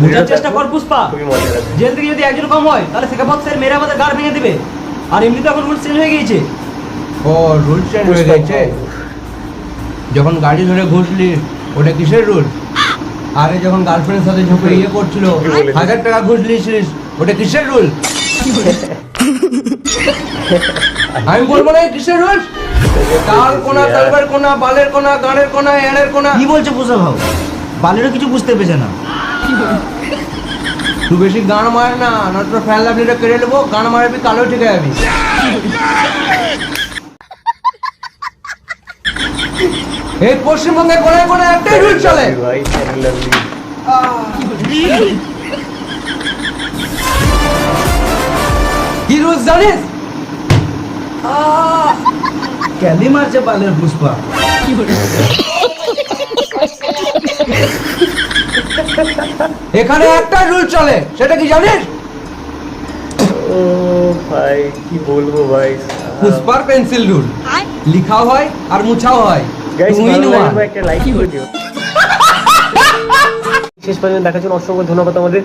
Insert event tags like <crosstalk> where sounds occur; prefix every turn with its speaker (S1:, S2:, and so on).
S1: বোঝার চেষ্টা কর পুষ্পা। জেল থেকে যদি একজন কম হয় তাহলে মেরে আমাদের গাড় ভেঙে দিবে। আর এমনি তো এখন রুল চেঞ্জ হয়ে গিয়েছে।
S2: ও রুল চেঞ্জ হয়ে গেছে যখন গাড়ি ধরে ঘুরলি ওটা কিসের রুল? আগে যখন গার্লফ্রেন্ডের সাথে ঝুঁকে ইয়ে করছিল হাজার টাকা ঘুষ নিয়েছিলিস ওটা কিসের রুল? আমি বলব না কিসের রুল? তাল কোনা তালবার কোনা বালের কোনা গানের কোনা এড়ের কোনা।
S1: কি বলছে পুষা ভাও? বালেরও কিছু বুঝতে পেরেছে না।
S2: তুই বেশি গান মার না না তোর ফ্যান লাভলিটা কেড়ে নেব। গান মারবি কালো ঠিক যাবি। এই পশ্চিমবঙ্গে কোনায় কোনায় একটাই রুল চলে।
S3: ভাই ফ্যান লাভলি
S2: কি রুলস জানিস?
S1: ক্যালি মারছে বালের পুষ্পা।
S2: এখানে একটা রুল চলে সেটা কি জানিস?
S3: ও ভাই কি বলব ভাই?
S2: পুষ্পার পেন্সিল রুল লিখাও হয় আর মুছাও হয়। One.
S3: লাগবে একটা লাইক দিও। <laughs> শেষ পর্যন্ত দেখার জন্য অসংখ্য ধন্যবাদ আমাদের